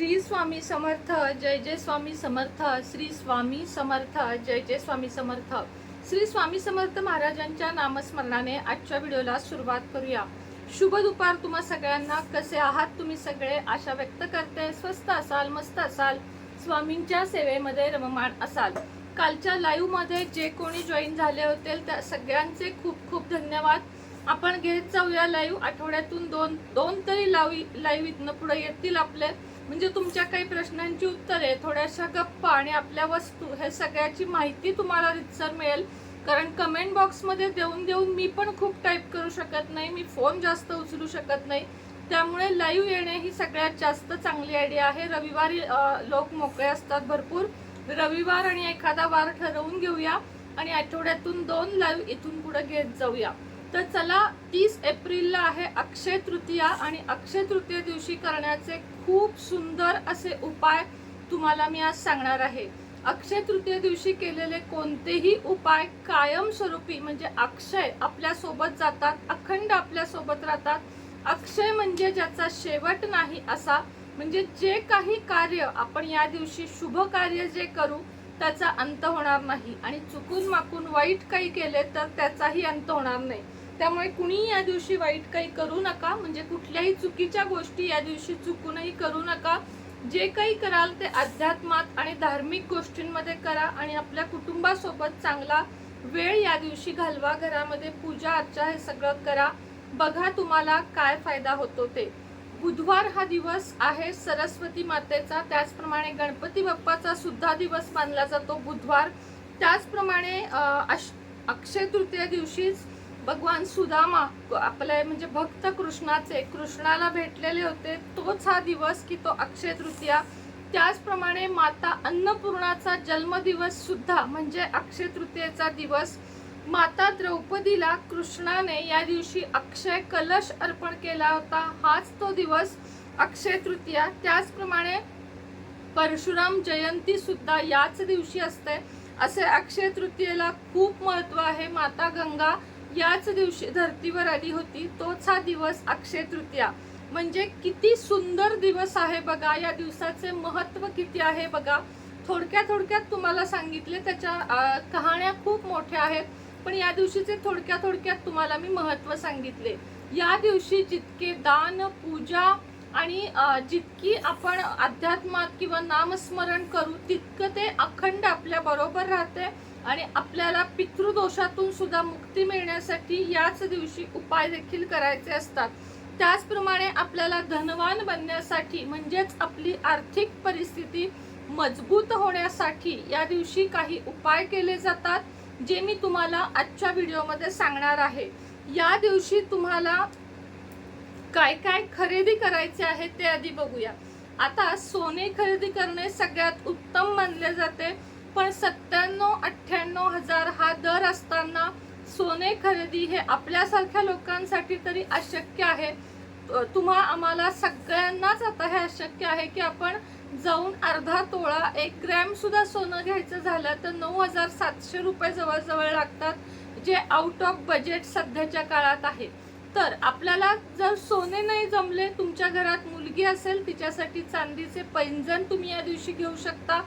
श्री स्वामी समर्थ जय जय स्वामी समर्थ श्री स्वामी समर्थ जय जय स्वामी समर्थ. श्री स्वामी समर्थ महाराजांच्या नामस्मरणाने आजच्या व्हिडिओला सुरुवात करूया. शुभ दुपार तुम्हा सगळ्यांना. कसे आहात तुम्ही सगळे? आशा व्यक्त करते. स्वस्त असाल मस्त असाल. स्वामींच्या सेवेमध्ये रममाण असाल. कालच्या लाईव्हमध्ये जे कोणी जॉईन झाले होते त्या सगळ्यांचे खूप खूप धन्यवाद. आपण घेत जाऊया लाईव्ह आठवड्यातून दोन दोन तरी लावी लाईव्ह इथनं पुढे येतील आपले. म्हणजे तुमच्या काही प्रश्नांची उत्तरे थोड्याशा गप्पा आणि आपल्या वस्तू हे सगळ्याची माहिती तुम्हाला रितसर मिळेल. कारण कमेंट बॉक्समध्ये देऊन देऊन मी पण खूप टाईप करू शकत नाही मी फोन जास्त उचलू शकत नाही. त्यामुळे लाईव्ह येणे ही सगळ्यात जास्त चांगली आयडिया आहे. रविवारी लोक मोकळे असतात भरपूर. रविवार आणि एखादा वार ठरवून घेऊया आणि आठवड्यातून दोन लाईव्ह इथून पुढे घेत जाऊया. तर चला तीस एप्रिलला आहे अक्षय तृतीया आणि अक्षय तृतीय दिवशी करण्याचे खूप सुंदर असे उपाय तुम्हाला मी आज सांगणार आहे. अक्षय तृतीय दिवशी केलेले कोणतेही उपाय कायमस्वरूपी म्हणजे अक्षय आपल्यासोबत जातात अखंड आपल्यासोबत राहतात. अक्षय म्हणजे ज्याचा शेवट नाही असा म्हणजे जे काही कार्य आपण या दिवशी शुभ कार्य जे करू त्याचा अंत होणार नाही. आणि चुकून माकून वाईट काही केले तर त्याचाही अंत होणार नाही. त्यामुळे कुणी या दिवशी वाईट काही करू नका. म्हणजे कुठल्याही चुकीच्या गोष्टी या दिवशी चुकूनही करू नका. जे काही कराल ते अध्यात्मात आणि धार्मिक गोष्टींमध्ये करा आणि आपल्या कुटुंबासोबत चांगला वेळ या दिवशी घालवा. घरामध्ये पूजा अर्चा हे सगळं करा. बघा तुम्हाला काय फायदा होतो ते. बुधवार हा दिवस आहे सरस्वती मातेचा. त्याचप्रमाणे गणपती बाप्पाचा सुद्धा दिवस मानला जातो बुधवार. त्याचप्रमाणे अश- अक्षय तृतीया दिवशीच भगवान सुदामा आपले म्हणजे भक्त कृष्णाचे कृष्णाला भेटलेले होते. तोच हा दिवस की तो अक्षय तृतीया. त्याचप्रमाणे माता अन्नपूर्णाचा जन्मदिवस सुद्धा म्हणजे अक्षय तृतीयेचा दिवस. माता द्रौपदीला कृष्णाने या दिवशी अक्षय कलश अर्पण केला होता. हाच तो दिवस अक्षय तृतीया. त्याचप्रमाणे परशुराम जयंती सुद्धा याच दिवशी असते. असे अक्षय तृतीयेला खूप महत्त्व आहे. माता गंगा याच दिवशी धरतीवर आली होती. तोच हा दिवस अक्षय तृतीया. म्हणजे किती सुंदर दिवस आहे बघा. या दिवसाचे महत्त्व किती आहे बघा. थोडक्या थोडक्यात तुम्हाला सांगितले. त्याच्या कहाण्या खूप मोठ्या आहेत. पण या दिवशीचे थोडक्या थोडक्यात तुम्हाला मी महत्त्व सांगितले. या दिवशी जितके दान पूजा आणि जितकी आपण अध्यात्मात किंवा नामस्मरण करू तितकं ते अखंड आपल्या बरोबर राहते. आणि आपल्याला पितृदोषातून सुद्धा मुक्ती मिळण्यासाठी याच दिवशी उपाय देखील करायचे असतात. त्याचप्रमाणे आपल्याला धनवान बनण्यासाठी म्हणजेच आपली आर्थिक परिस्थिती मजबूत होण्यासाठी या दिवशी काही उपाय केले जातात जे मी तुम्हाला आजच्या व्हिडिओमध्ये सांगणार आहे. या दिवशी तुम्हाला काय काय खरेदी करायचे आहे ते आधी बघूया. आता सोने खरेदी करणे सगळ्यात उत्तम मानले जाते. पण सत्त्याण्णव अठ्ठ्याण्णव हजार हा दर असताना सोने खरेदी हे आपल्यासारख्या लोकांसाठी तरी अशक्य आहे. तुम्हा आम्हाला सगळ्यांनाच आता हे अशक्य आहे की आपण जाऊन अर्धा तोळा एक ग्रॅमसुद्धा सोनं घ्यायचं झालं तर नऊ हजार सातशे रुपये जवळजवळ लागतात जे आउट ऑफ बजेट सध्याच्या काळात आहे. तर आपल्याला जर सोने नाही जमले तुमच्या घरात मुलगी असेल तिच्यासाठी चांदीचे पैंजण तुम्ही या दिवशी घेऊ शकता.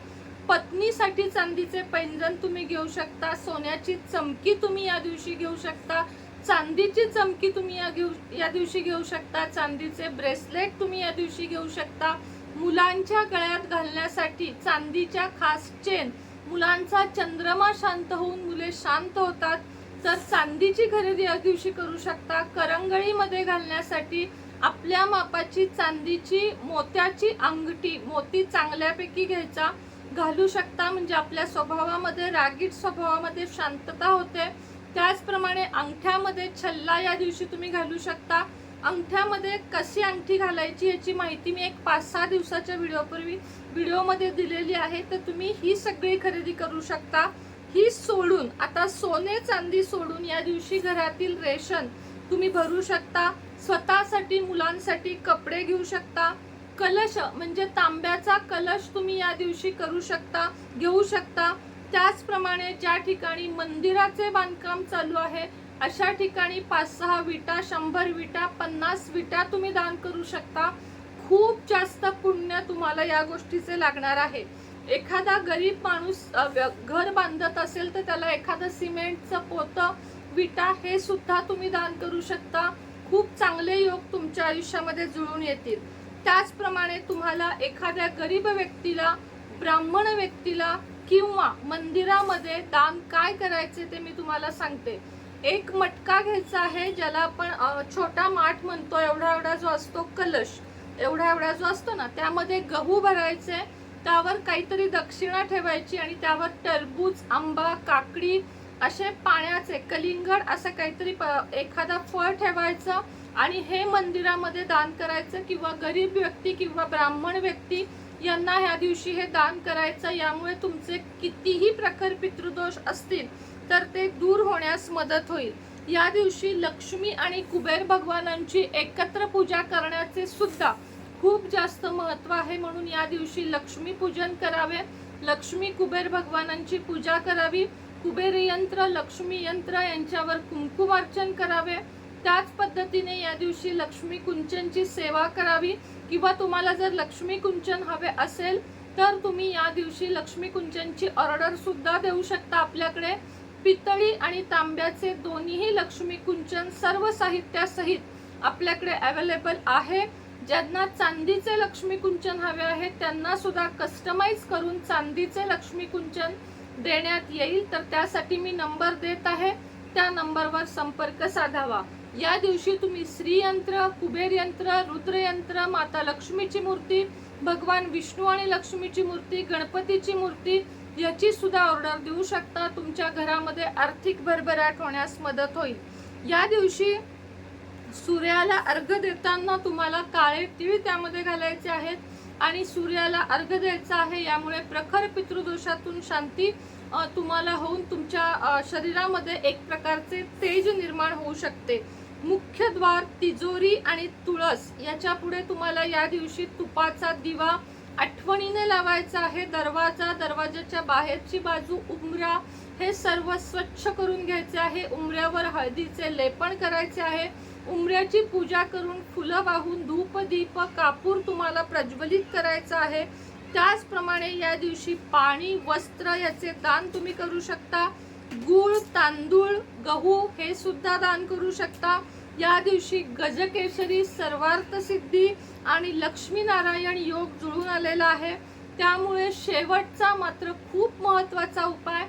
पत्नीसाठी चांदीचे पैंजण तुम्ही घेऊ शकता सोन्याची चमकी तुम्ही या दिवशी घेऊ शकता चांदीची चमकी तुम्ही या घेऊ या दिवशी घेऊ शकता चांदीचे ब्रेसलेट तुम्ही या दिवशी घेऊ शकता. मुलांच्या गळ्यात घालण्यासाठी चांदीच्या खास चेन. मुलांचा चंद्रमा शांत होऊन मुले शांत होतात. तर चांदीची खरेदी या दिवशी करू शकता. करंगळीमध्ये घालण्यासाठी आपल्या मापाची चांदीची मोत्याची अंगठी मोती चांगल्यापैकी घ्यायचा. घालू शकता म्हणजे आपल्या स्वभावामध्ये रागीट स्वभावामध्ये शांतता होते. त्याचप्रमाणे अंगठ्यामध्ये छल्ला या दिवशी तुम्ही घालू शकता. अंगठ्यामध्ये कशी अंगठी घालायची याची माहिती मी एक पाच सहा दिवसाच्या व्हिडिओपूर्वी व्हिडिओमध्ये दिलेली आहे. तर तुम्ही ही सगळी खरेदी करू शकता. ही सोडून आता सोने चांदी सोडून या दिवशी घरातील रेशन तुम्ही भरू शकता. स्वतःसाठी मुलांसाठी कपडे घेऊ शकता. कलश म्हणजे तांब्याचा कलश तुम्ही या दिवशी करू शकता घेऊ शकता. त्याचप्रमाणे ज्या ठिकाणी मंदिराचे बांधकाम चालू आहे अशा ठिकाणी पाच सहा विटा शंभर विटा पन्नास विटा तुम्ही दान करू शकता. खूप जास्त पुण्य तुम्हाला या गोष्टीचे लागणार आहे. एखादा गरीब माणूस घर बांधत असेल तर त्याला एखादं सिमेंटचं पोतं विटा हे सुद्धा तुम्ही दान करू शकता. खूप चांगले योग तुमच्या आयुष्यामध्ये जुळून येतील. त्याचप्रमाणे तुम्हाला एखाद्या गरीब व्यक्तीला ब्राह्मण व्यक्तीला किंवा मंदिरामध्ये दान काय करायचे ते मी तुम्हाला सांगते. एक मटका घ्यायचा आहे ज्याला आपण छोटा माठ म्हणतो एवढा एवढा जो असतो कलश एवढा एवढा जो असतो ना त्यामध्ये गहू भरायचे त्यावर काहीतरी दक्षिणा ठेवायची आणि त्यावर टरबूज आंबा काकडी असे पाण्याचे कलिंगड असं काहीतरी प- एखादा फळ ठेवायचं आणि हे मंदिरामध्ये दान करायचं किंवा गरीब व्यक्ती किंवा ब्राह्मण व्यक्ती यांना ह्या दिवशी हे दान करायचं यामुळे तुमचे कितीही प्रखर पितृदोष असतील तर ते दूर होण्यास मदत होईल. या दिवशी लक्ष्मी आणि कुबेर भगवानांची एकत्र पूजा करण्याचे सुद्धा खूप जास्त महत्त्व आहे. म्हणून या दिवशी लक्ष्मी पूजन करावे. लक्ष्मी कुबेर भगवानांची पूजा करावी. कुबेर यंत्र लक्ष्मी यंत्र यांच्यावर कुंकुमार्चन करावे. त्याच पद्धतीने या दिवशी लक्ष्मी कुंचनची सेवा करावी. किंवा तुम्हाला जर लक्ष्मी कुंचन हवे असेल तर तुम्ही या दिवशी लक्ष्मी कुंचनची ऑर्डर सुद्धा देऊ शकता आपल्याकडे. पितळी आणि तांब्याचे दोन्हीही लक्ष्मी कुंचन सर्व साहित्यासहित आपल्याकडे अवेलेबल आहे. ज्यांना चांदीचे लक्ष्मी कुंचन हवे आहे त्यांना सुद्धा कस्टमाइज करून चांदीचे लक्ष्मी कुंचन देण्यात येईल. तर त्यासाठी मी नंबर देत आहे. त्या नंबरवर संपर्क साधावा. या दिवशी तुम्ही श्रीयंत्र कुबेर यंत्र रुद्रयंत्र माता लक्ष्मीची मूर्ती भगवान विष्णू आणि लक्ष्मीची मूर्ती गणपतीची मूर्ती याची सुद्धा ऑर्डर देऊ शकता. तुमच्या घरामध्ये आर्थिक भरभराट होण्यास मदत होईल. या दिवशी सूर्याला अर्घ देताना तुम्हाला काळे तीळ त्यामध्ये घालायचे आहेत आणि सूर्याला अर्घ द्यायचा आहे. यामुळे प्रखर पितृदोषातून शांती तुम्हाला होऊन तुमच्या शरीरामध्ये एक प्रकारचे तेज निर्माण होऊ शकते. मुख्य द्वार तिजोरी आणि तुळस याच्यापुढे तुम्हाला या दिवशी तुपाचा दिवा आठवणीने लावायचा आहे. दरवाजा दरवाजाच्या बाहेरची बाजू उमरा. हे सर्व स्वच्छ करून घ्यायचे आहे. उमऱ्यावर हळदीचे लेपण करायचे आहे. उमऱ्याची पूजा करून फुलं वाहून धूप दीप कापूर तुम्हाला प्रज्वलित करायचं आहे. त्याचप्रमाणे या दिवशी पाणी वस्त्र याचे दान तुम्ही करू शकता. गूळ तांदूळ गहू हे सुद्धा दान करू शकता. या दिवशी गजकेसरी सर्वार्थ सिद्धी आणि लक्ष्मीनारायण योग जुळून आलेला आहे. त्यामुळे शेवटचा मात्र खूप महत्त्वाचा उपाय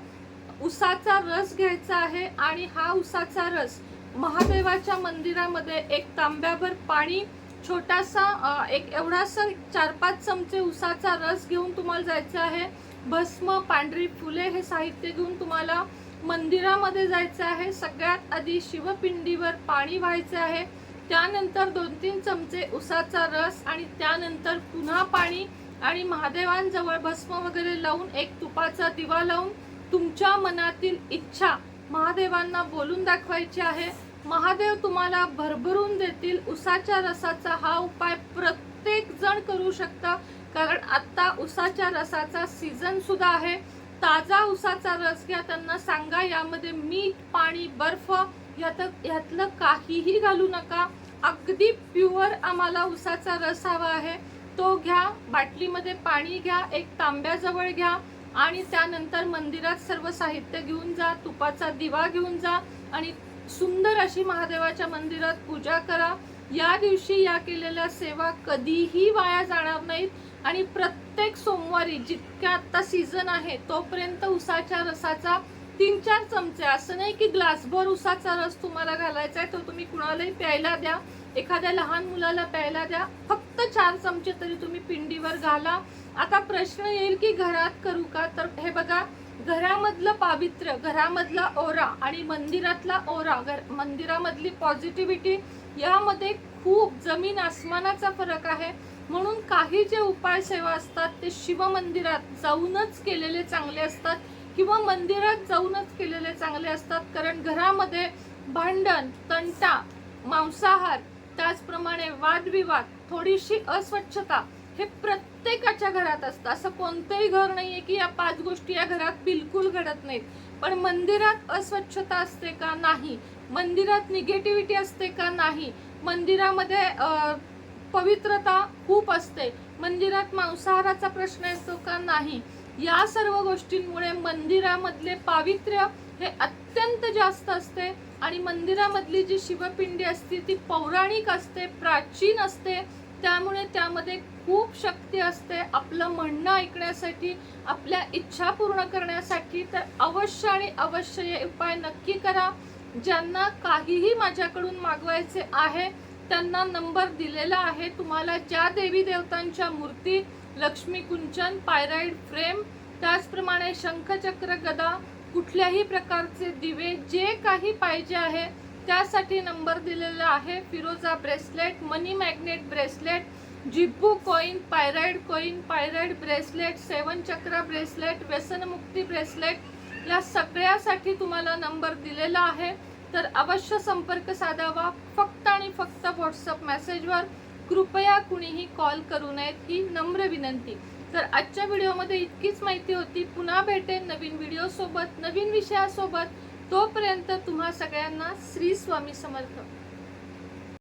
उसाचा रस घ्यायचा आहे आणि हा उसाचा रस महादेवाच्या मंदिरामध्ये एक तांब्याभर पाणी छोटासा एक एवढासा चार पाच चमचे उसाचा रस घेऊन तुम्हाला जायचं आहे. भस्म पांढरी फुले हे साहित्य घेऊन तुम्हाला मंदिरामध्ये जायचं आहे. सगळ्यात आधी शिवपिंडीवर पाणी व्हायचे आहे. त्यानंतर दोन तीन चमचे उसाचा रस आणि त्यानंतर पुन्हा पाणी आणि महादेवांजवळ भस्म वगैरे लावून एक तुपाचा दिवा लावून तुमच्या मनातील इच्छा महादेवांना बोलून दाखवायची आहे. महादेव तुम्हाला भरभरून देतील. उसाच्या रसाचा हा उपाय प्रत्येक जण करू शकता. कारण आत्ता उसाच्या रसाचा सीझन सुद्धा आहे. ताजा उसाचा रस घ्या त्यांना सांगा यामध्ये मीठ पाणी बर्फ ह्यात ह्यातलं काहीही घालू नका. अगदी प्युअर आम्हाला उसाचा रस हवा आहे. तो घ्या बाटलीमध्ये पाणी घ्या एक तांब्याजवळ घ्या आणि त्यानंतर मंदिरात सर्व साहित्य घेऊन जा तुपाचा दिवा घेऊन जा आणि सुंदर अशी महादेवाच्या मंदिरात पूजा करा. या दिवशी या केलेल्या सेवा कधीही वाया जाणार नाहीत. आणि प्रत्येक सोमवारी जितक्या आता सीझन आहे तोपर्यंत उसाच्या रसाचा तीन चार चमचे. असं नाही की ग्लासभर उसाचा रस तुम्हाला घालायचा आहे तो तुम्ही कुणालाही प्यायला द्या. एखाद्या लहान मुलाला प्यायला द्या. फक्त चार चमचे तरी तुम्ही पिंडीवर घाला. आता प्रश्न येईल की घरात करू का? तर हे बघा घरामधलं पावित्र्य घरामधला ओरा आणि मंदिरातला ओरा घर मंदिरामधली पॉझिटिव्हिटी यामध्ये खूप जमीन आसमानाचा फरक आहे. म्हणून काही जे उपाय सेवा असतात ते शिवमंदिरात जाऊनच केलेले चांगले असतात किंवा मंदिरात जाऊनच केलेले चांगले असतात. कारण घरामध्ये भांडण तंटा मांसाहार त्याचप्रमाणे वादविवाद थोडीशी अस्वच्छता हे प्रत्येकाच्या घरात असतं. असं कोणतंही घर नाही आहे की या पाच गोष्टी या घरात बिलकुल घडत नाहीत. पण मंदिरात अस्वच्छता असते का नाही? मंदिरात निगेटिव्हिटी असते का नाही? मंदिरामध्ये पवित्रता खूप असते. मंदिरात मांसाहाराचा प्रश्न येतो का नाही? या सर्व गोष्टींमुळे मंदिरामधले पावित्र्य हे अत्यंत जास्त असते आणि मंदिरामधली जी शिवपिंडी असते ती पौराणिक असते प्राचीन असते. त्यामुळे त्यामध्ये खूप शक्ती असते. आपलं म्हणणं ऐकण्यासाठी आपल्या इच्छा पूर्ण करण्यासाठी तर अवश्य आणि अवश्य हे उपाय नक्की करा. ज्यांना काहीही माझ्याकडून मागवायचे आहे त्यांना नंबर दिलेला आहे. तुम्हाला ज्या देवी देवतांच्या मूर्ती लक्ष्मी कुंचन पायराईड फ्रेम त्याचप्रमाणे शंखचक्र गदा कुठल्याही प्रकारचे दिवे जे काही पाहिजे आहे त्यासाठी नंबर दिलेला आहे. फिरोजा bracelet money magnet bracelet जिब्बू coin pyrite coin pyrite bracelet seven chakra bracelet व्यसनमुक्ती ब्रेसलेट या सगळ्यासाठी तुम्हाला नंबर दिलेला आहे. तर अवश्य संपर्क साधावा. फक्त आणि फक्त व्हॉट्सअप मेसेजवर कृपया कुणीही कॉल करू नयेत ही नम्र विनंती. तर आजच्या व्हिडिओमध्ये इतकीच माहिती होती. पुन्हा भेटेन नवीन व्हिडिओसोबत नवीन विषयासोबत. तोपर्यंत तुम्हा सगळ्यांना श्री स्वामी समर्थ.